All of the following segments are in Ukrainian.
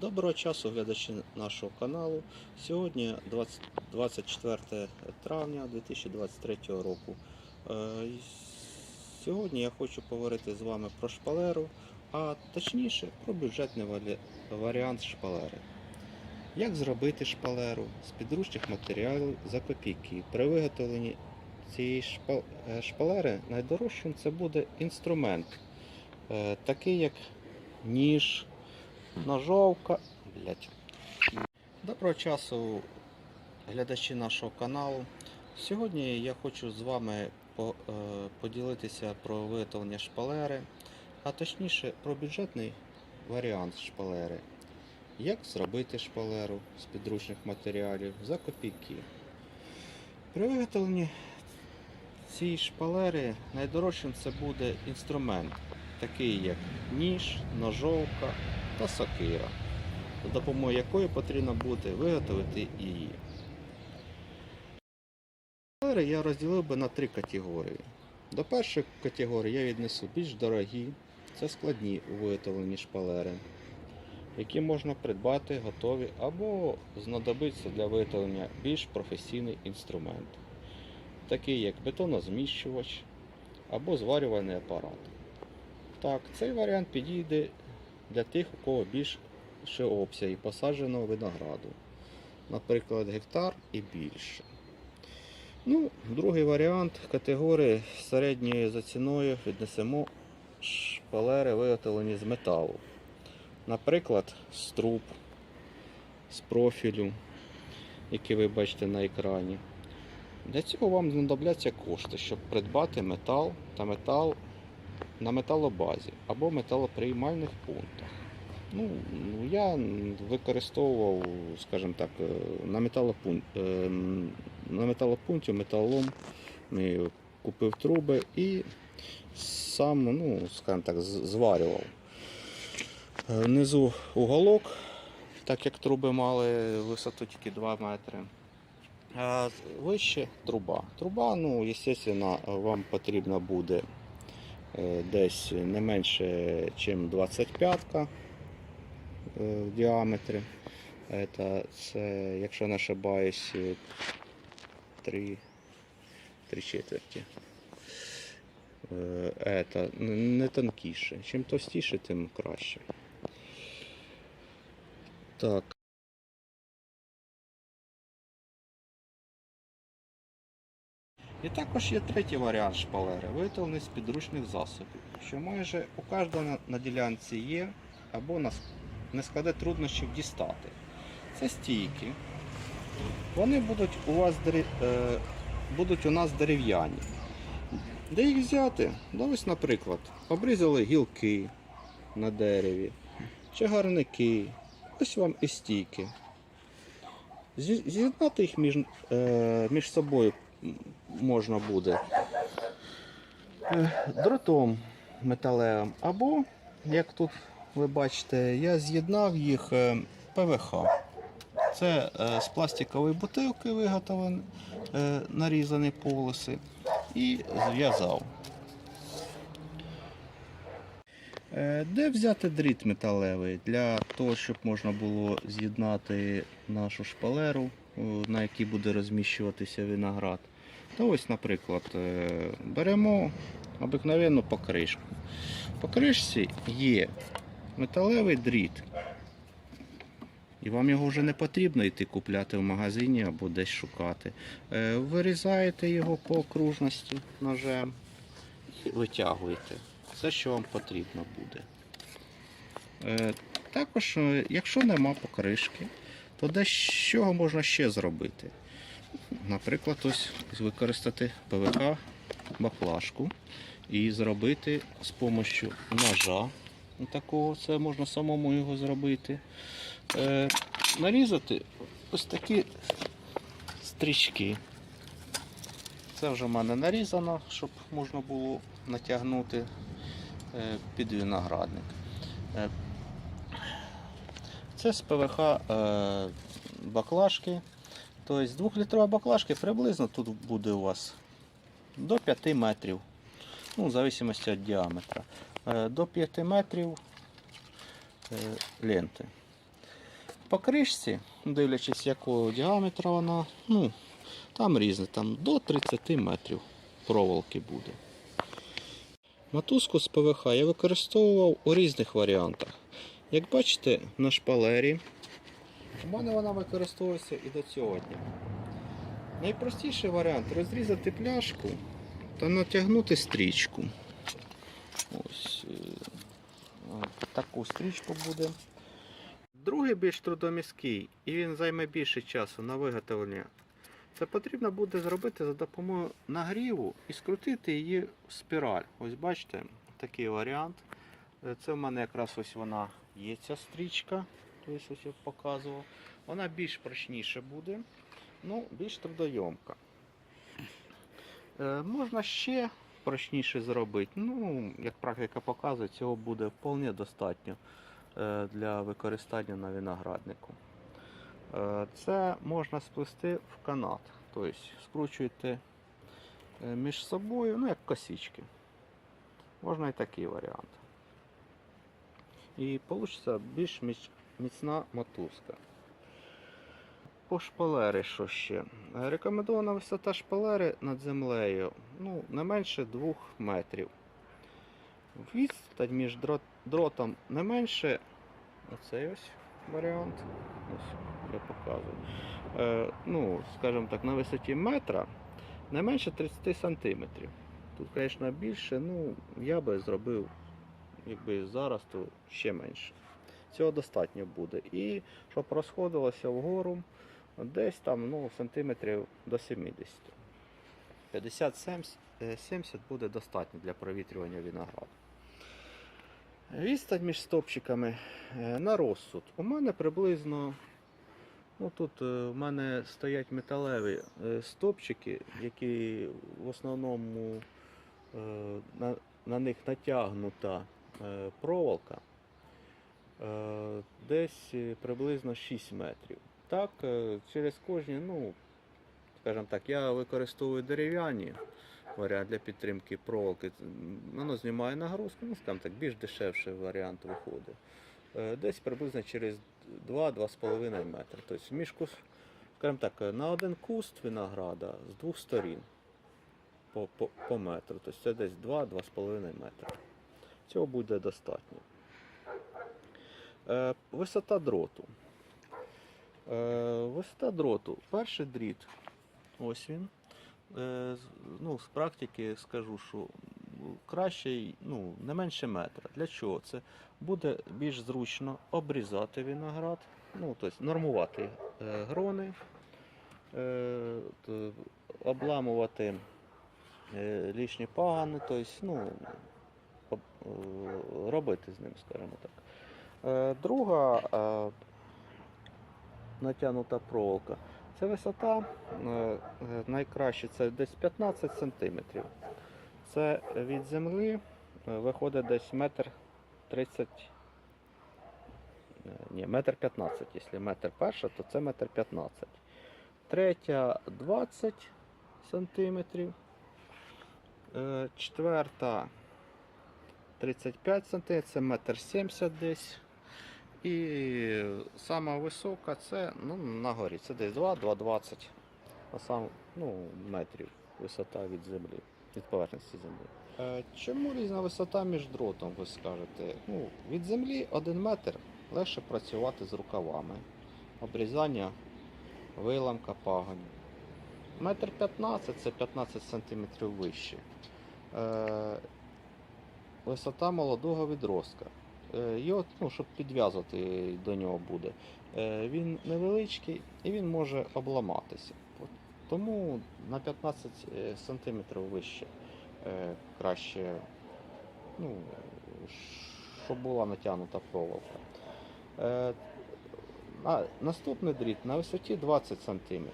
Доброго часу, глядачі нашого каналу. Сьогодні 20 24 травня 2023 року. Е, Сьогодні я хочу поговорити з вами про шпалеру, а точніше про бюджетний варіант шпалери. Як зробити шпалеру з підручних матеріалів за копійки? При виготовленні цієї е, шпалери найдорожчим це буде інструмент, е, такий як ніж, ножовка. Блять. Доброго часу, глядачі нашого каналу. Сьогодні я хочу з вами е, поділитися про виготовлення шпалери, а точніше про бюджетний варіант шпалери. Як зробити шпалеру з підручних матеріалів за копійки. При виготовленні цієї шпалери найдорожчим це буде інструмент, такий як ніж, ножовка та сокира, за допомогою якої потрібно буде виготовити її. Шпалери я розділив би на три категорії. До першої категорії я віднесу більш дорогі, це складні у виготовленні шпалери, які можна придбати готові або знадобиться для виготовлення більш професійний інструмент, такий як бетонозміщувач або зварювальний апарат. Так, цей варіант підійде для тих, у кого більше обсяги посадженого винограду, наприклад, гектар і більше. Ну, другий варіант категорії середньої за ціною віднесемо шпалери, виготовлені з металу. Наприклад, з труб, з профілю, який ви бачите на екрані. Для цього вам знадобляться кошти, щоб придбати метал та метал на металобазі або металоприймальних пунктах. Ну, я використовував, скажімо так, е, на, металопун... е, на металопункті металолом е, купив труби і сам, ну, скажімо так, зварював. Внизу уголок, так як труби мали висоту тільки 2 метри. А вище труба. Труба, ну, звісно, вам потрібна буде десь не менше, ніж 25 е, в діаметрі. Это, це, якщо не ошибаюсь, 3, 3 четверті. Е, Это, не тонкіше. Чим товстіше, тим краще. Так. І також є третій варіант шпалери, виготовлений з підручних засобів, що майже у кожного на- ділянці є або не складе труднощів дістати. Це стійки. Вони будуть у вас е, будуть у нас дерев'яні. Де їх взяти? Ну, ось, наприклад, обрізали гілки на дереві, чагарники, ось вам і стійки. З'єднати їх між, е, між собою можна буде е, дротом металевим, або, як тут ви бачите, я з'єднав їх е, ПВХ. Це е, з пластикової бутилки виготовлені, нарізані полоси і зв'язав. Де взяти дріт металевий для того, щоб можна було з'єднати нашу шпалеру, на якій буде розміщуватися виноград? Та ось, наприклад, е, беремо обикновенну покришку. В покришці є металевий дріт. І вам його вже не потрібно йти купляти в магазині або десь шукати. Е, Вирізаєте його по окружності ножем і витягуєте. Все, що вам потрібно буде. Е, Також, е, якщо нема покришки, то де чого можна ще зробити? Наприклад, ось використати ПВК баклажку і зробити з допомогою ножа. Такого це можна самому його зробити. Е, нарізати ось такі стрічки. Це вже в мене нарізано, щоб можна було натягнути е, під виноградник. Це з ПВХ е, баклажки. Тобто 2-літрової баклажки приблизно тут буде у вас до 5 метрів. Ну, в зависимості від діаметра. Е, До 5 метрів е, ленти. по кришці, дивлячись, якого діаметра вона, ну, там різне, там до 30 метрів проволоки буде. Мотузку з ПВХ я використовував у різних варіантах. Як бачите, на шпалері у мене вона використовується і до цього дня. Найпростіший варіант розрізати пляшку та натягнути стрічку. Ось е, таку стрічку буде. Другий більш трудоміський, і він займе більше часу на виготовлення. Це потрібно буде зробити за допомогою нагріву і скрутити її в спіраль. Ось бачите, такий варіант. Е, Це в мене якраз ось вона є ця стрічка. Ось ось я показував. Вона більш прочніша буде, ну, більш трудойомка. Е, можна ще прочніше зробити. Ну, як практика показує, цього буде вполне достатньо е, для використання на винограднику. Е, Це можна сплести в канат. Тобто скручуєте е, між собою, ну як косички. Можна і такий варіант. І вийде більш міцна мотузка. По шпалери що ще? Рекомендована висота шпалери над землею ну, не менше 2 метрів. Відстань між дрот, дротом не менше. Оцей ось варіант. Ось я показую. Е, ну, скажімо так, на висоті метра не менше 30 сантиметрів. Тут, звісно, більше, ну, я би зробив, якби зараз, то ще менше. Цього достатньо буде. І щоб розходилося вгору, десь там ну, сантиметрів до 70. 50-70 буде достатньо для провітрювання винограду. Відстань між стопчиками е, на розсуд. У мене приблизно. Ну, тут е, в мене стоять металеві е, стопчики, які в основному е, на, на них натягнута е, проволока. Е, Десь е, приблизно 6 метрів. Так, е, через кожні, ну, скажімо так, я використовую дерев'яні варіант для підтримки проволоки. Воно знімає нагрузку, ну, скажімо так, більш дешевший варіант виходить. Е, Десь приблизно через 2-2,5 метри. Тобто між кус, скажімо так, на один куст винограда з двох сторін по, по, по метру. Тобто це десь 2-2,5 метри. Цього буде достатньо. Е, Висота дроту. Е, Висота дроту. Перший дріт. Ось він. Е, Ну, з практики скажу, що краще ну, не менше метра. Для чого? Це буде більш зручно обрізати виноград, ну, тобто нормувати грони, обламувати лишні пагани, тобто, ну, робити з ним, скажімо так. Е, Друга е, натягнута проволока. Це висота е, е, найкраще це десь 15 см. Це від землі е, виходить десь метр 30 е, ні, метр 15. Якщо метр перша, то це метр 15. Третя 20 сантиметрів. Е, Четверта 35 см, це метр 70 десь. І сама висока це ну, на горі. Це десь 2-2,20 а сам, ну, метрів висота від землі, від поверхності землі. Е, чому різна висота між дротом, ви скажете? Ну, від землі 1 метр легше працювати з рукавами. Обрізання виламка пагонів. Метр 15 це 15 см вище. Е, висота молодого відростка. Е, Його, ну, щоб підв'язувати до нього буде. Е, Він невеличкий і він може обламатися. Тому на 15 см вище е, краще, ну, щоб була натягнута проволока. Е, наступний дріт на висоті 20 см.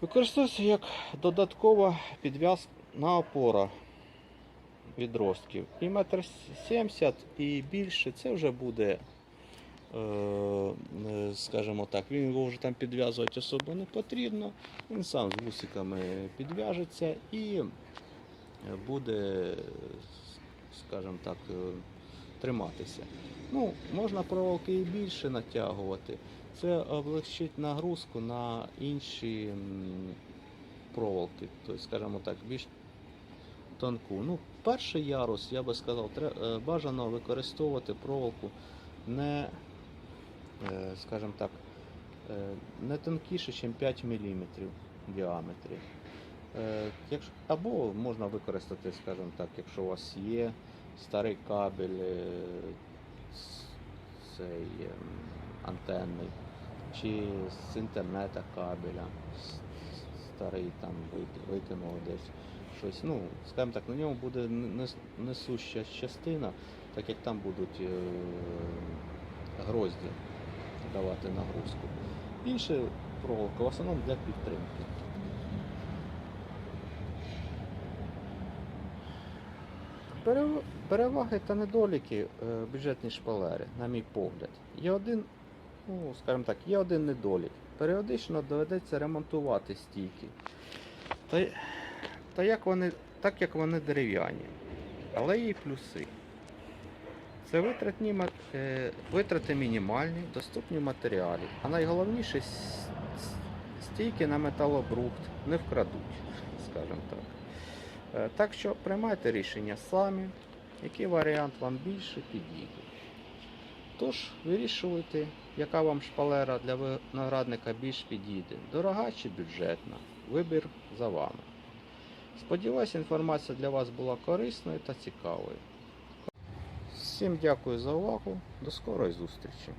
Використовується як додаткова підв'язна опора відростків. І метр сімдесят і більше це вже буде, е, е, скажімо так, він його вже там підв'язувати особо не потрібно. Він сам з вусиками підв'яжеться і буде, скажімо так, е, триматися. Ну, можна проволоки і більше натягувати. Це облегчить нагрузку на інші проволоки, тобто, скажімо так, більш тонку. Ну, перший ярус, я би сказав, е, бажано використовувати проволоку не, е, скажімо так, е, не тонкіше, ніж 5 мм в діаметрі. Або можна використати, скажімо так, якщо у вас є старий кабель цей антенний, чи з інтернета кабеля, старий там вик- викинув десь щось. Ну, скажімо так, на ньому буде несуща частина, так як там будуть е, грозді давати нагрузку. Інше проволока в основному для підтримки. Переваги та недоліки е, бюджетні шпалери, на мій погляд. Є один, ну, скажімо так, є один недолік. Періодично доведеться ремонтувати стійки. Та, та як вони, так як вони дерев'яні. Але є плюси. Це витратні, е, витрати мінімальні, доступні матеріалі. А найголовніше стійки на металобрухт не вкрадуть, скажімо так. Е, Так що приймайте рішення самі, який варіант вам більше підійде. Тож вирішуйте, яка вам шпалера для виноградника більш підійде, дорога чи бюджетна. Вибір за вами. Сподіваюся, інформація для вас була корисною та цікавою. Всім дякую за увагу. До скорої зустрічі!